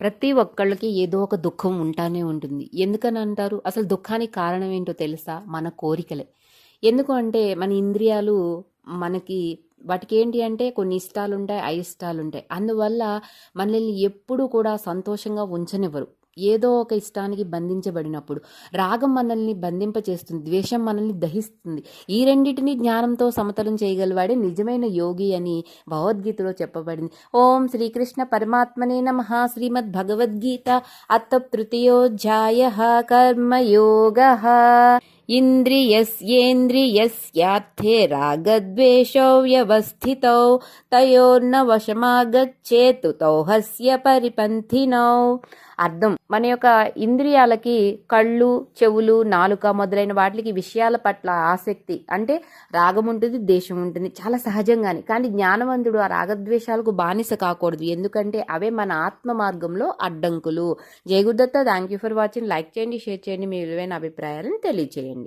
ప్రతి ఒక్కళ్ళకి ఏదో ఒక దుఃఖం ఉంటానే ఉంటుంది. ఎందుకని అంటారు? అసలు దుఃఖానికి కారణం ఏంటో తెలుసా? మన కోరికలే. ఎందుకు అంటే మన ఇంద్రియాలు మనకి వాటికి ఏంటి అంటే కొన్ని ఇష్టాలు ఉంటాయి అయిష్టాలు ఉంటాయి అందువల్ల మనల్ని ఎప్పుడూ కూడా సంతోషంగా ఉంచనివ్వరు. ఏదో ఒక ఇష్టానికి బంధించబడినప్పుడు రాగం మనల్ని బంధింపచేస్తుంది ద్వేషం మనల్ని దహిస్తుంది. ఈ రెండింటిని జ్ఞానంతో సమతలం చేయగలవాడే నిజమైన యోగి అని భగవద్గీతలో చెప్పబడింది. ఓం శ్రీకృష్ణ పరమాత్మనే నమ. శ్రీమద్ భగవద్గీత అత్త తృతీయోధ్యాయ కర్మయోగ. ఇంద్రియస్యేంద్రియస్యార్థే రాగద్వేషౌ వ్యవస్థితౌ తయోర్న వశమాగచ్చేతు తౌహస్య పరిపంథినౌ. అర్థం. మన యొక్క ఇంద్రియాలకి కళ్ళు చెవులు నాలుక మొదలైన వాటికి విషయాల పట్ల ఆసక్తి. అంటే రాగం ఉంటుంది దేశం ఉంటుంది. చాలా సహజంగానే. కానీ జ్ఞానవంతుడు ఆ రాగద్వేషాలకు బానిస కాకూడదు. ఎందుకంటే అవే మన ఆత్మ మార్గంలో అడ్డంకులు. జయగుర్దత్త thank you for watching like చేయండి షేర్ చేయండి. మీ విలువైన అభిప్రాయాలను తెలియచేయండి.